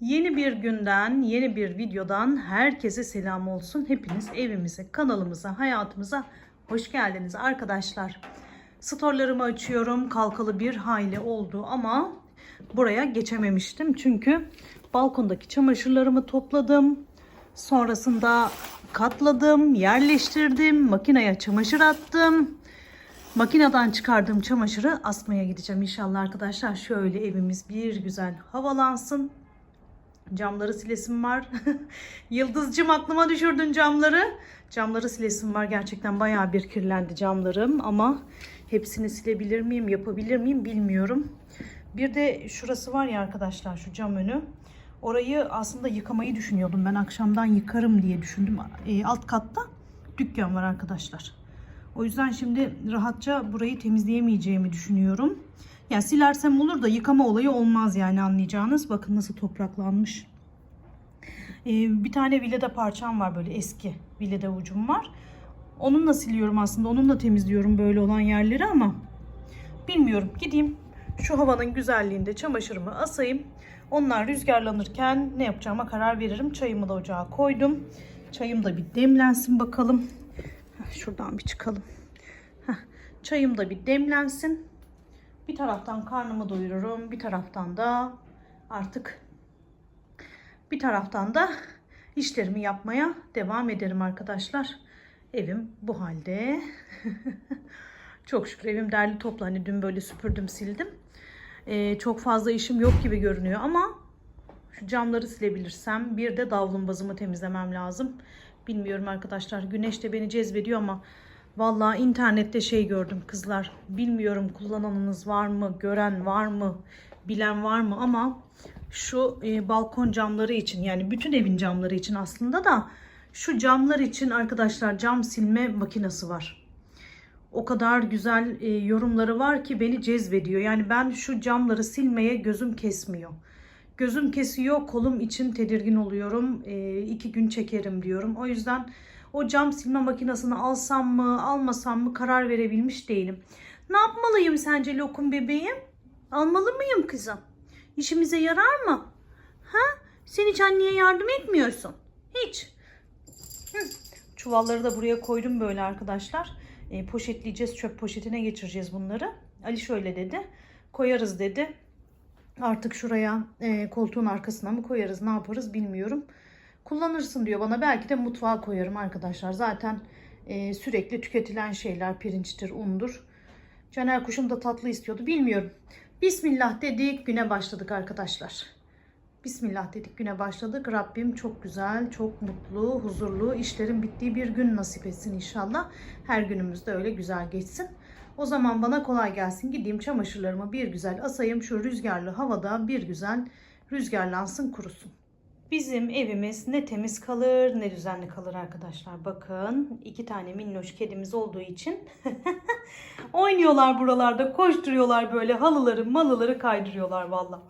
Yeni bir günden, yeni bir videodan herkese selam olsun. Hepiniz evimize, kanalımıza, hayatımıza hoş geldiniz arkadaşlar. Storlarımı açıyorum. Kalkalı bir hayli oldu ama buraya geçememiştim. Çünkü balkondaki çamaşırlarımı topladım. Sonrasında katladım, yerleştirdim, makineye çamaşır attım. Makineden çıkardığım çamaşırı asmaya gideceğim inşallah arkadaşlar. Şöyle evimiz bir güzel havalansın. Camları silesim var. Yıldızcım aklıma düşürdün camları. Camları silesim var. Gerçekten bayağı bir kirlendi camlarım ama hepsini silebilir miyim, yapabilir miyim bilmiyorum. Bir de şurası var ya arkadaşlar şu cam önü. Orayı aslında yıkamayı düşünüyordum. Ben akşamdan yıkarım diye düşündüm. E, alt katta dükkan var arkadaşlar. O yüzden şimdi rahatça burayı temizleyemeyeceğimi düşünüyorum. Yani silersem olur da yıkama olayı olmaz yani anlayacağınız. Bakın nasıl topraklanmış. Ee, bir tane vileda parçam var böyle eski vileda ucum var. Onunla siliyorum aslında. Onunla temizliyorum böyle olan yerleri ama bilmiyorum. Gideyim şu havanın güzelliğinde çamaşırımı asayım. Onlar rüzgarlanırken ne yapacağıma karar veririm. Çayımı da ocağa koydum. Çayım da bir demlensin bakalım. Şuradan bir çıkalım. Heh, Çayım da bir demlensin. Bir taraftan karnımı doyururum. Bir taraftan da artık bir taraftan da işlerimi yapmaya devam ederim arkadaşlar. Evim bu halde. çok şükür evim derli toplu. Hani dün böyle süpürdüm sildim. Ee, çok fazla işim yok gibi görünüyor ama şu camları silebilirsem bir de davlumbazımı temizlemem lazım. Bilmiyorum arkadaşlar. Güneş de beni cezbediyor ama vallahi internette şey gördüm kızlar. Bilmiyorum kullananınız var mı, gören var mı, bilen var mı ama şu e, balkon camları için yani bütün evin camları için aslında da şu camlar için arkadaşlar cam silme makinesi var. O kadar güzel e, yorumları var ki beni cezbediyor. Yani ben şu camları silmeye gözüm kesmiyor. Gözüm kesiyor, kolum için tedirgin oluyorum. E, iki gün çekerim diyorum. O yüzden o cam silme makinesini alsam mı, almasam mı karar verebilmiş değilim. Ne yapmalıyım sence lokum bebeğim? Almalı mıyım kızım? İşimize yarar mı? Ha? Sen hiç anneye yardım etmiyorsun. Hiç. Hı. Çuvalları da buraya koydum böyle arkadaşlar. E, poşetleyeceğiz, çöp poşetine geçireceğiz bunları. Ali şöyle dedi. Koyarız dedi. Artık şuraya e, koltuğun arkasına mı koyarız ne yaparız bilmiyorum. Kullanırsın diyor bana. Belki de mutfağa koyarım arkadaşlar. Zaten e, sürekli tüketilen şeyler pirinçtir, undur. Caner kuşum da tatlı istiyordu. Bilmiyorum. Bismillah dedik güne başladık arkadaşlar. Bismillah dedik güne başladık. Rabbim çok güzel, çok mutlu, huzurlu, işlerin bittiği bir gün nasip etsin inşallah. Her günümüz de öyle güzel geçsin. O zaman bana kolay gelsin. Gideyim çamaşırlarımı bir güzel asayım. Şu rüzgarlı havada bir güzel rüzgarlansın kurusun. Bizim evimiz ne temiz kalır ne düzenli kalır arkadaşlar. Bakın iki tane minnoş kedimiz olduğu için oynuyorlar buralarda. Koşturuyorlar böyle halıları malıları kaydırıyorlar valla.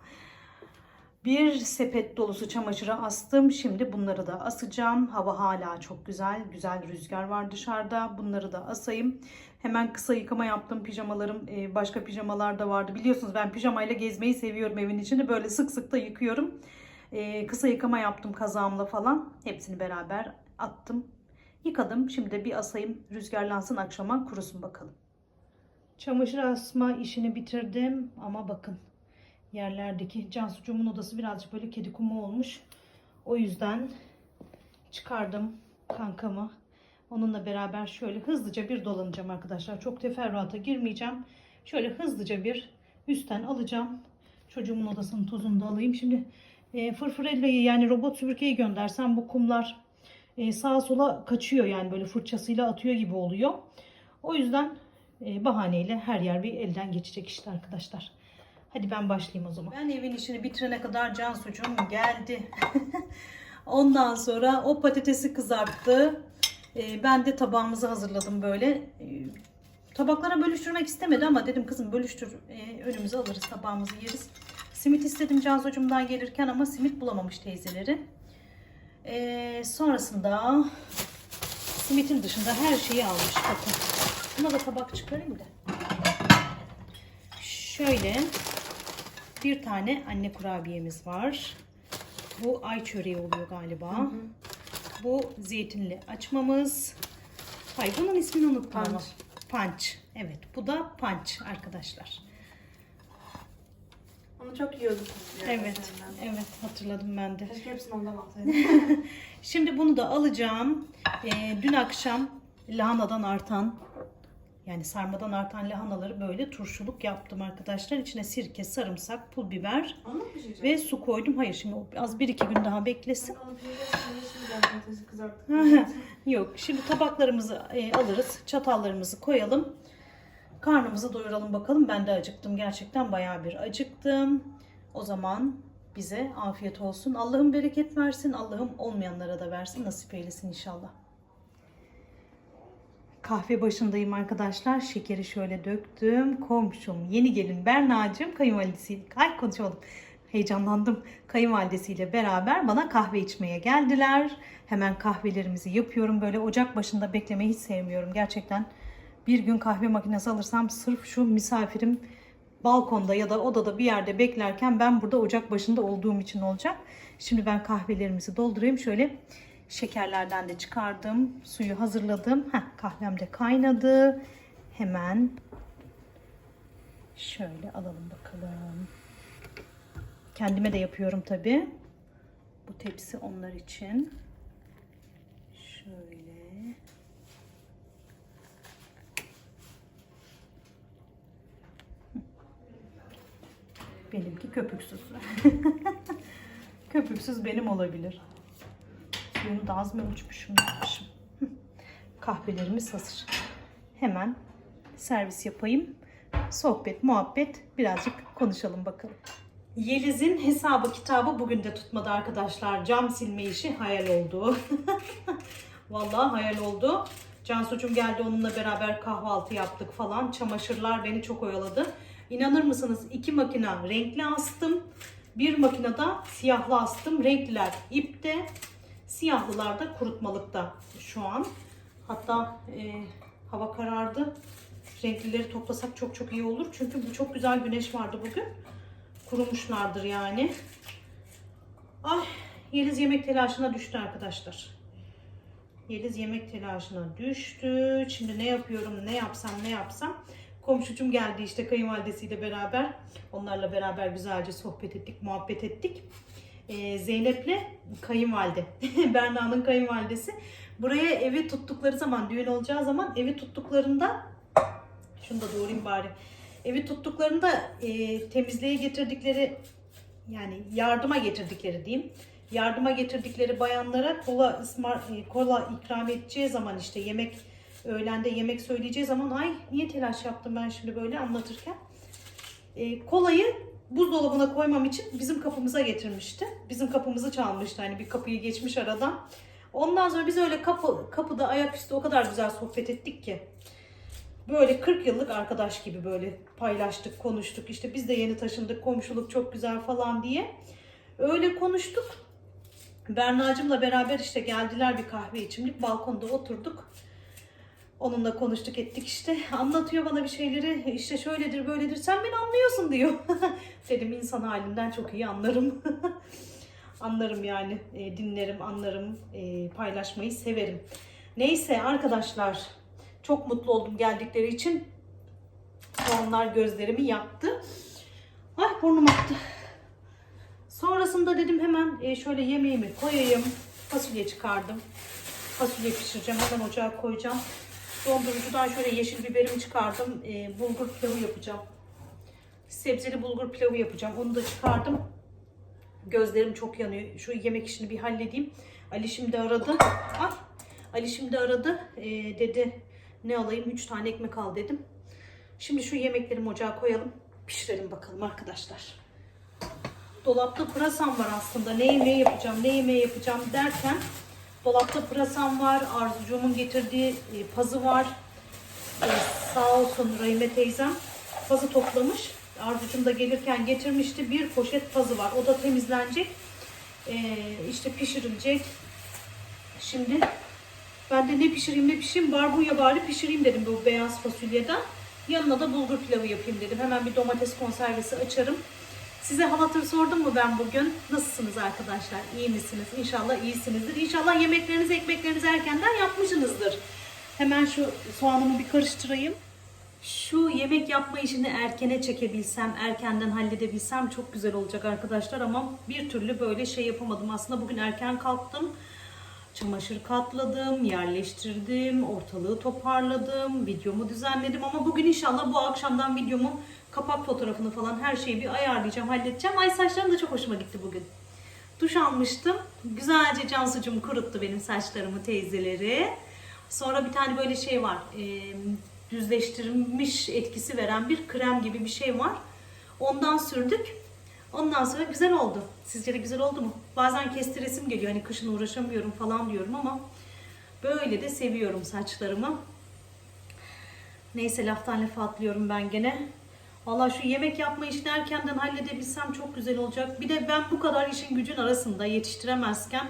Bir sepet dolusu çamaşırı astım. Şimdi bunları da asacağım. Hava hala çok güzel. Güzel rüzgar var dışarıda. Bunları da asayım. Hemen kısa yıkama yaptım. Pijamalarım e, başka pijamalar da vardı. Biliyorsunuz ben pijamayla gezmeyi seviyorum evin içinde. Böyle sık sık da yıkıyorum. E, kısa yıkama yaptım kazağımla falan. Hepsini beraber attım. Yıkadım. Şimdi bir asayım. Rüzgarlansın akşama kurusun bakalım. Çamaşır asma işini bitirdim. Ama bakın yerlerdeki Cansucuğumun odası birazcık böyle kedi kumu olmuş. O yüzden çıkardım kankamı. Onunla beraber şöyle hızlıca bir dolanacağım arkadaşlar. Çok teferruata girmeyeceğim. Şöyle hızlıca bir üstten alacağım. Çocuğumun odasının tozunu da alayım. Şimdi e, fırfırellayı yani robot süpürgeyi göndersem bu kumlar e, sağa sola kaçıyor. Yani böyle fırçasıyla atıyor gibi oluyor. O yüzden e, bahaneyle her yer bir elden geçecek işte arkadaşlar. Hadi ben başlayayım o zaman. Ben evin işini bitirene kadar Cansucuğum geldi. Ondan sonra o patatesi kızarttı. Ee, ben de tabağımızı hazırladım böyle. Ee, tabaklara bölüştürmek istemedi ama dedim kızım bölüştür ee, önümüze alırız tabağımızı yeriz. Simit istedim Cansucuğumdan gelirken ama simit bulamamış teyzeleri. Ee, sonrasında simitin dışında her şeyi almış. Bakın. Buna da tabak çıkarayım da. Şöyle bir tane anne kurabiyemiz var. Bu ay çöreği oluyor galiba. Bu zeytinli açmamız. Hayır bunun ismini unuttum. Punch. Punch. Evet bu da punch arkadaşlar. Onu çok yiyorduk. biz ya Evet. senden. Evet hatırladım ben de. Keşke hepsini ondan alsaydım. Şimdi bunu da alacağım. Ee, dün akşam lahanadan artan yani sarmadan artan lahanaları böyle turşuluk yaptım arkadaşlar. İçine sirke, sarımsak, pul biber Onu mu pişireceksin? ve su koydum. Hayır şimdi o az bir iki gün daha beklesin. Onu pişireceksin. Şimdi patatesi kızarttık. Yok şimdi tabaklarımızı e, alırız. Çatallarımızı koyalım. Karnımızı doyuralım bakalım. Ben de acıktım. Gerçekten bayağı bir acıktım. O zaman bize afiyet olsun. Allah'ım bereket versin. Allah'ım olmayanlara da versin. Nasip eylesin inşallah. Kahve başındayım arkadaşlar. Şekeri şöyle döktüm. Komşum, yeni gelin Berna'cığım kayınvalidesiyle. Ay konuşamadım. Heyecanlandım. Kayınvalidesiyle beraber bana kahve içmeye geldiler. Hemen kahvelerimizi yapıyorum. Böyle ocak başında beklemeyi hiç sevmiyorum. Gerçekten bir gün kahve makinesi alırsam sırf şu misafirim balkonda ya da odada bir yerde beklerken ben burada ocak başında olduğum için olacak. Şimdi ben kahvelerimizi doldurayım. Şöyle şekerlerden de çıkardım. Suyu hazırladım. Heh, kahvem de kaynadı. Hemen şöyle alalım bakalım. Kendime de yapıyorum tabi. Bu tepsi onlar için. Şöyle. Benimki köpüksüz. köpüksüz benim olabilir. Suyunu da az mı uçmuşum yapmışım. Kahvelerimiz hazır. Hemen servis yapayım. Sohbet, muhabbet birazcık konuşalım bakalım. Yeliz'in hesabı kitabı bugün de tutmadı arkadaşlar. Cam silme işi hayal oldu. Vallahi hayal oldu. Cansu'cum geldi onunla beraber kahvaltı yaptık falan. Çamaşırlar beni çok oyaladı. İnanır mısınız iki makina renkli astım. Bir makinede siyahlı astım. Renkliler ipte. Siyahlılar da kurutmalıkta şu an. Hatta e, hava karardı. Renklileri toplasak çok çok iyi olur. Çünkü bu çok güzel güneş vardı bugün. Kurumuşlardır yani. Ay Yeliz yemek telaşına düştü arkadaşlar. Yeliz yemek telaşına düştü. Şimdi ne yapıyorum, ne yapsam, ne yapsam. Komşucum geldi işte kayınvalidesiyle beraber. Onlarla beraber güzelce sohbet ettik, muhabbet ettik. Ee, Zeynep'le kayınvalide, Berna'nın kayınvalidesi. Buraya evi tuttukları zaman, düğün olacağı zaman evi tuttuklarında, şunu da doğrayayım bari. Evi tuttuklarında e, temizliğe getirdikleri, yani yardıma getirdikleri diyeyim. Yardıma getirdikleri bayanlara kola, ısmar, e, kola ikram edeceği zaman işte yemek, öğlende yemek söyleyeceği zaman ay niye telaş yaptım ben şimdi böyle anlatırken. E, kolayı buzdolabına koymam için bizim kapımıza getirmişti. Bizim kapımızı çalmıştı hani bir kapıyı geçmiş aradan. Ondan sonra biz öyle kapı, kapıda ayaküstü o kadar güzel sohbet ettik ki. Böyle 40 yıllık arkadaş gibi böyle paylaştık, konuştuk. İşte biz de yeni taşındık, komşuluk çok güzel falan diye. Öyle konuştuk. Berna'cımla beraber işte geldiler bir kahve içimlik. Balkonda oturduk. Onunla konuştuk ettik işte. Anlatıyor bana bir şeyleri. İşte şöyledir böyledir. Sen beni anlıyorsun diyor. Dedim insan halinden çok iyi anlarım. anlarım yani. E, dinlerim, anlarım. E, paylaşmayı severim. Neyse arkadaşlar. Çok mutlu oldum geldikleri için. Onlar gözlerimi yaktı. Ay burnum aktı. Sonrasında dedim hemen e, şöyle yemeğimi koyayım. Fasulye çıkardım. Fasulye pişireceğim. Hemen ocağa koyacağım. Dondurucudan şöyle yeşil biberimi çıkardım. E, bulgur pilavı yapacağım. Sebzeli bulgur pilavı yapacağım. Onu da çıkardım. Gözlerim çok yanıyor. Şu yemek işini bir halledeyim. Ali şimdi aradı. Ay, Ali şimdi aradı. E, dedi ne alayım? 3 tane ekmek al dedim. Şimdi şu yemeklerimi ocağa koyalım. Pişirelim bakalım arkadaşlar. Dolapta pırasam var aslında. Ne yemeği yapacağım, ne yemeği yapacağım derken dolapta pırasam var. Arzucuğumun getirdiği e, pazı var. E, sağ olsun Rahime teyzem pazı toplamış. Arzucuğum da gelirken getirmişti. Bir poşet pazı var. O da temizlenecek. E, işte pişirilecek. Şimdi ben de ne pişireyim ne pişireyim barbunya bari pişireyim dedim bu beyaz fasulyeden. Yanına da bulgur pilavı yapayım dedim. Hemen bir domates konservesi açarım. Size hal hatır sordum mu ben bugün? Nasılsınız arkadaşlar? İyi misiniz? İnşallah iyisinizdir. İnşallah yemeklerinizi, ekmeklerinizi erkenden yapmışsınızdır. Hemen şu soğanımı bir karıştırayım. Şu yemek yapma işini erkene çekebilsem, erkenden halledebilsem çok güzel olacak arkadaşlar ama bir türlü böyle şey yapamadım. Aslında bugün erken kalktım. Çamaşır katladım, yerleştirdim, ortalığı toparladım, videomu düzenledim ama bugün inşallah bu akşamdan videomu kapak fotoğrafını falan her şeyi bir ayarlayacağım, halledeceğim. Ay saçlarım da çok hoşuma gitti bugün. Duş almıştım. Güzelce Cansucuğum kuruttu benim saçlarımı teyzeleri. Sonra bir tane böyle şey var. e, düzleştirilmiş etkisi veren bir krem gibi bir şey var. Ondan sürdük. Ondan sonra güzel oldu. Sizce de güzel oldu mu? Bazen kestiresim geliyor. Hani kışın uğraşamıyorum falan diyorum ama böyle de seviyorum saçlarımı. Neyse laftan lafa atlıyorum ben gene. Valla şu yemek yapma işini erkenden halledebilsem çok güzel olacak. Bir de ben bu kadar işin gücün arasında yetiştiremezken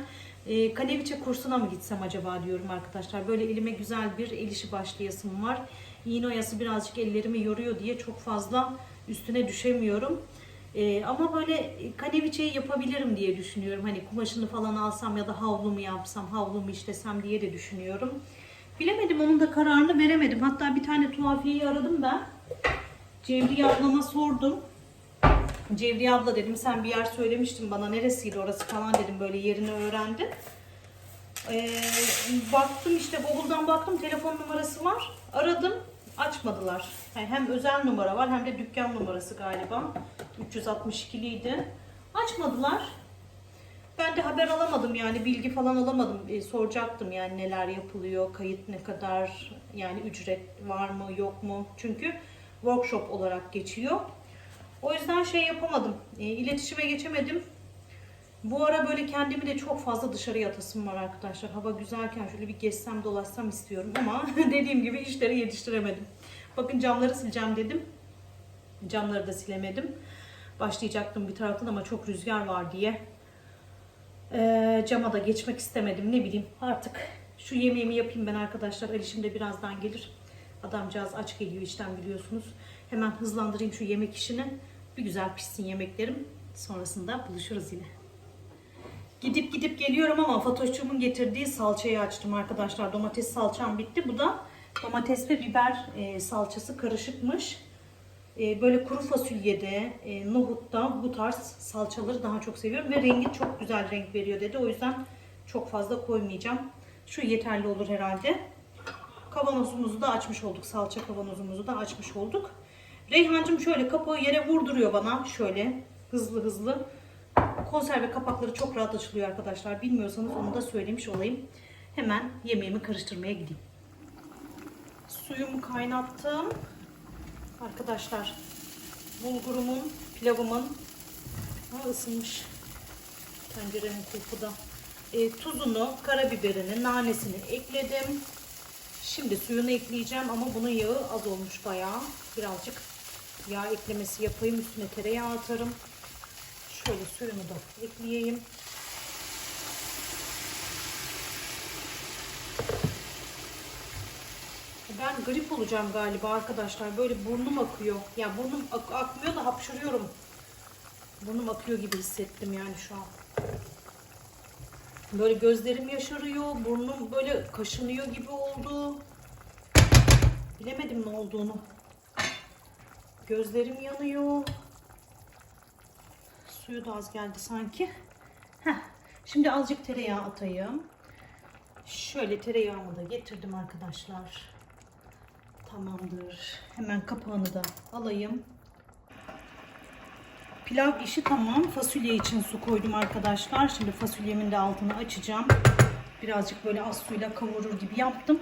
e, kaneviçe kursuna mı gitsem acaba diyorum arkadaşlar. Böyle elime güzel bir el işi başlayasım var. İğne oyası birazcık ellerimi yoruyor diye çok fazla üstüne düşemiyorum. E, ama böyle kaneviçeyi yapabilirim diye düşünüyorum. Hani kumaşını falan alsam ya da havlumu yapsam, havlumu işlesem diye de düşünüyorum. Bilemedim onun da kararını veremedim. Hatta bir tane tuhafiyeyi aradım ben. Cevriye ablama sordum. Cevriye abla dedim sen bir yer söylemiştin bana neresiydi orası falan dedim böyle yerini öğrendim. Ee, baktım işte Google'dan baktım telefon numarası var. Aradım açmadılar. Yani hem özel numara var hem de dükkan numarası galiba. 362'liydi. Açmadılar. Ben de haber alamadım yani bilgi falan alamadım. Ee, soracaktım yani neler yapılıyor, kayıt ne kadar, yani ücret var mı yok mu? Çünkü workshop olarak geçiyor. O yüzden şey yapamadım. E, iletişime geçemedim. Bu ara böyle kendimi de çok fazla dışarıya atasım var arkadaşlar. Hava güzelken şöyle bir gezsem dolaşsam istiyorum ama dediğim gibi işleri yetiştiremedim. Bakın camları sileceğim dedim. Camları da silemedim. Başlayacaktım bir taraftan ama çok rüzgar var diye. Ee, cama da geçmek istemedim. Ne bileyim artık şu yemeğimi yapayım ben arkadaşlar. Alişim de birazdan gelir. Adamcağız aç geliyor işten biliyorsunuz. Hemen hızlandırayım şu yemek işini. Bir güzel pişsin yemeklerim. Sonrasında buluşuruz yine. Gidip gidip geliyorum ama Fatoş'cuğumun getirdiği salçayı açtım arkadaşlar. Domates salçam bitti. Bu da domates ve biber e, salçası karışıkmış. E, böyle kuru fasulyede, e, nohutta bu tarz salçaları daha çok seviyorum. Ve rengi çok güzel renk veriyor dedi. O yüzden çok fazla koymayacağım. Şu yeterli olur herhalde. Kavanozumuzu da açmış olduk. Salça kavanozumuzu da açmış olduk. Reyhancığım şöyle kapağı yere vurduruyor bana. Şöyle hızlı hızlı. Konserve kapakları çok rahat açılıyor arkadaşlar. Bilmiyorsanız onu da söylemiş olayım. Hemen yemeğimi karıştırmaya gideyim. Suyumu kaynattım. Arkadaşlar bulgurumun, pilavımın ha, ısınmış tencerenin kulpu da. E, tuzunu, karabiberini, nanesini ekledim. Şimdi suyunu ekleyeceğim ama bunun yağı az olmuş bayağı. Birazcık yağ eklemesi yapayım. Üstüne tereyağı atarım. Şöyle suyunu da ekleyeyim. Ben grip olacağım galiba arkadaşlar. Böyle burnum akıyor. Ya burnum ak- akmıyor da hapşırıyorum. Burnum akıyor gibi hissettim yani şu an. Böyle gözlerim yaşarıyor. Burnum böyle kaşınıyor gibi oldu. Bilemedim ne olduğunu. Gözlerim yanıyor. Suyu da az geldi sanki. Heh. Şimdi azıcık tereyağı atayım. Şöyle tereyağımı da getirdim arkadaşlar. Tamamdır. Hemen kapağını da alayım. Pilav işi tamam. Fasulye için su koydum arkadaşlar. Şimdi fasulyemin de altını açacağım. Birazcık böyle az suyla kavurur gibi yaptım.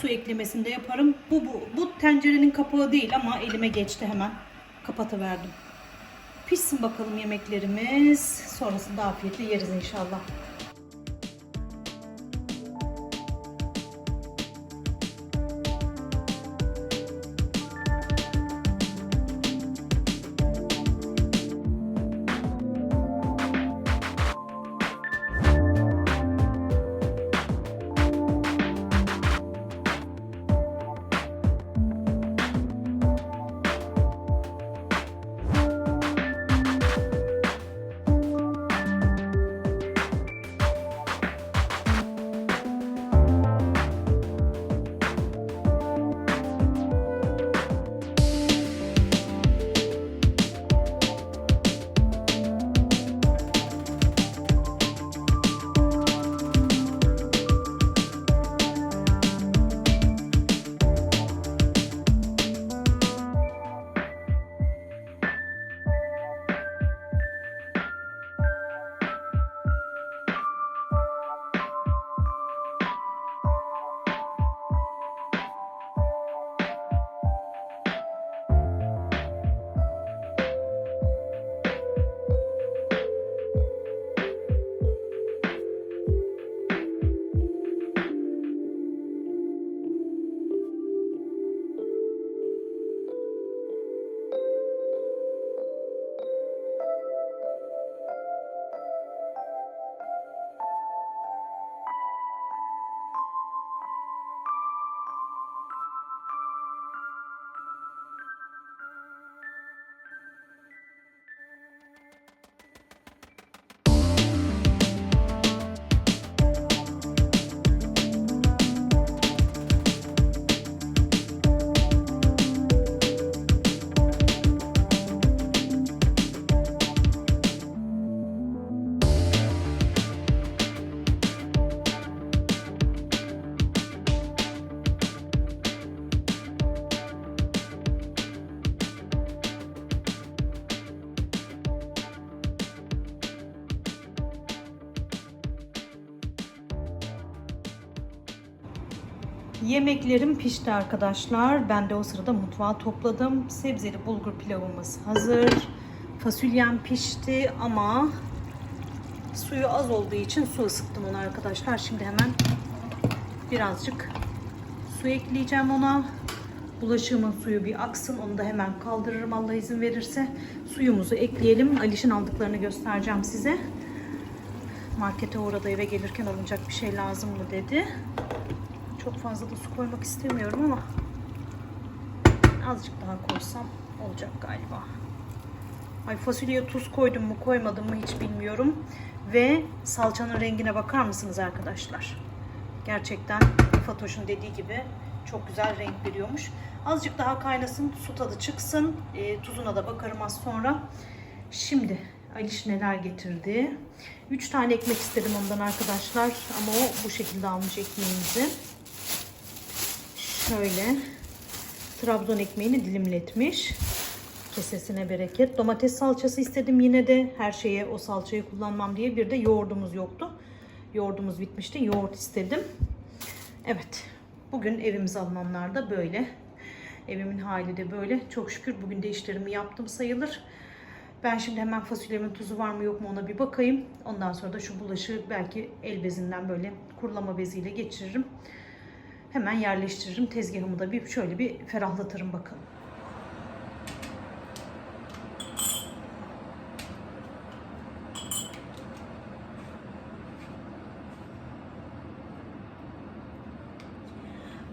Su eklemesini de yaparım. Bu, bu, bu tencerenin kapağı değil ama elime geçti hemen. Kapatıverdim. Pişsin bakalım yemeklerimiz. Sonrasında afiyetle yeriz inşallah. Yemeklerim pişti arkadaşlar. Ben de o sırada mutfağı topladım. Sebzeli bulgur pilavımız hazır. Fasulyem pişti ama suyu az olduğu için su ısıttım ona arkadaşlar. Şimdi hemen birazcık su ekleyeceğim ona. Bulaşığımın suyu bir aksın. Onu da hemen kaldırırım Allah izin verirse. Suyumuzu ekleyelim. Aliş'in aldıklarını göstereceğim size. Markete uğradı eve gelirken alınacak bir şey lazım mı dedi. Çok fazla da su koymak istemiyorum ama azıcık daha koysam olacak galiba. Ay fasulyeye tuz koydum mu koymadım mı hiç bilmiyorum. Ve salçanın rengine bakar mısınız arkadaşlar? Gerçekten Fatoş'un dediği gibi çok güzel renk veriyormuş. Azıcık daha kaynasın, su tadı çıksın. E, tuzuna da bakarım az sonra. Şimdi Aliş neler getirdi? 3 tane ekmek istedim ondan arkadaşlar. Ama o bu şekilde almış ekmeğimizi. Şöyle Trabzon ekmeğini dilimletmiş. Kesesine bereket. Domates salçası istedim yine de her şeye o salçayı kullanmam diye. Bir de yoğurdumuz yoktu. Yoğurdumuz bitmişti. Yoğurt istedim. Evet. Bugün evimize alınanlar da böyle. Evimin hali de böyle. Çok şükür bugün de işlerimi yaptım sayılır. Ben şimdi hemen fasulyemin tuzu var mı yok mu ona bir bakayım. Ondan sonra da şu bulaşığı belki el bezinden böyle kurulama beziyle geçiririm. Hemen yerleştiririm. Tezgahımı da bir şöyle bir ferahlatırım bakalım.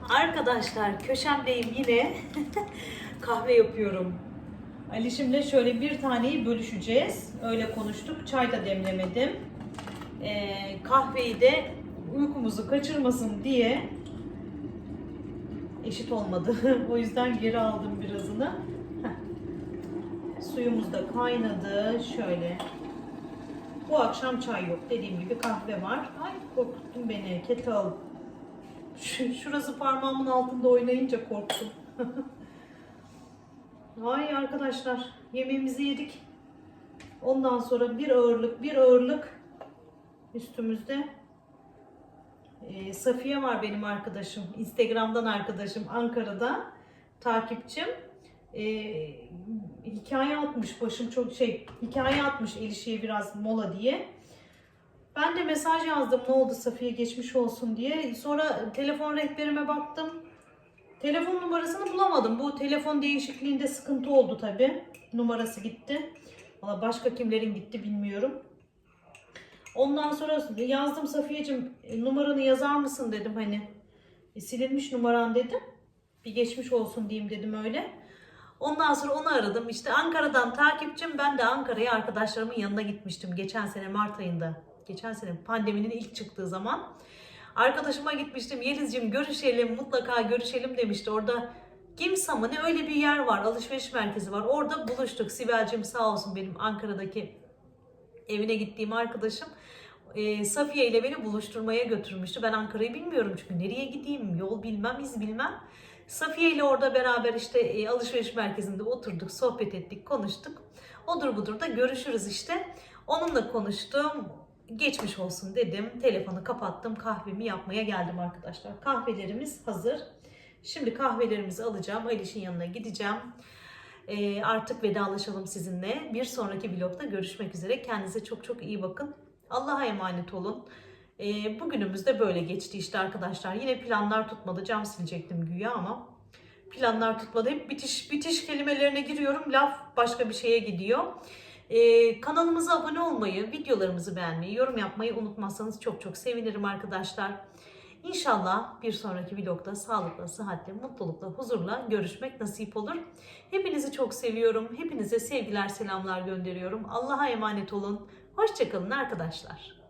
Arkadaşlar köşemdeyim yine. Kahve yapıyorum. Alişimle şöyle bir taneyi bölüşeceğiz. Öyle konuştuk. Çay da demlemedim. Ee, kahveyi de uykumuzu kaçırmasın diye eşit olmadı. o yüzden geri aldım birazını. Suyumuz da kaynadı. Şöyle. Bu akşam çay yok. Dediğim gibi kahve var. Ay korkuttun beni. Kettle. Şu- Şurası parmağımın altında oynayınca korktum. Ay arkadaşlar yemeğimizi yedik. Ondan sonra bir ağırlık bir ağırlık üstümüzde. Ee, Safiye var benim arkadaşım. Instagram'dan arkadaşım Ankara'da takipçim. Ee, hikaye atmış başım çok şey hikaye atmış Elişe'ye biraz mola diye. Ben de mesaj yazdım ne oldu Safiye geçmiş olsun diye. Sonra telefon rehberime baktım. Telefon numarasını bulamadım. Bu telefon değişikliğinde sıkıntı oldu tabi. Numarası gitti. Valla başka kimlerin gitti bilmiyorum. Ondan sonra yazdım Safiye'cim e, numaranı yazar mısın dedim hani. E, silinmiş numaran dedim. Bir geçmiş olsun diyeyim dedim öyle. Ondan sonra onu aradım. İşte Ankara'dan takipçim. Ben de Ankara'ya arkadaşlarımın yanına gitmiştim. Geçen sene Mart ayında. Geçen sene pandeminin ilk çıktığı zaman. Arkadaşıma gitmiştim. Yeliz'cim görüşelim mutlaka görüşelim demişti. Orada Gimsa mı ne öyle bir yer var. Alışveriş merkezi var. Orada buluştuk. Sibel'cim sağ olsun benim Ankara'daki evine gittiğim arkadaşım. e, Safiye ile beni buluşturmaya götürmüştü. Ben Ankara'yı bilmiyorum çünkü nereye gideyim yol bilmem iz bilmem. Safiye ile orada beraber işte e, alışveriş merkezinde oturduk, sohbet ettik, konuştuk. Odur budur da görüşürüz işte. Onunla konuştum. Geçmiş olsun dedim. Telefonu kapattım. Kahvemi yapmaya geldim arkadaşlar. Kahvelerimiz hazır. Şimdi kahvelerimizi alacağım. Aliş'in yanına gideceğim. Ee, artık vedalaşalım sizinle. Bir sonraki vlogda görüşmek üzere. Kendinize çok çok iyi bakın. Allah'a emanet olun. Ee, bugünümüz de böyle geçti işte arkadaşlar. Yine planlar tutmadı. Cam silecektim güya ama planlar tutmadı. Hep bitiş bitiş kelimelerine giriyorum. Laf başka bir şeye gidiyor. Ee, kanalımıza abone olmayı, videolarımızı beğenmeyi, yorum yapmayı unutmazsanız çok çok sevinirim arkadaşlar. İnşallah bir sonraki vlogda sağlıkla, sıhhatle, mutlulukla, huzurla görüşmek nasip olur. Hepinizi çok seviyorum. Hepinize sevgiler, selamlar gönderiyorum. Allah'a emanet olun. Hoşçakalın arkadaşlar.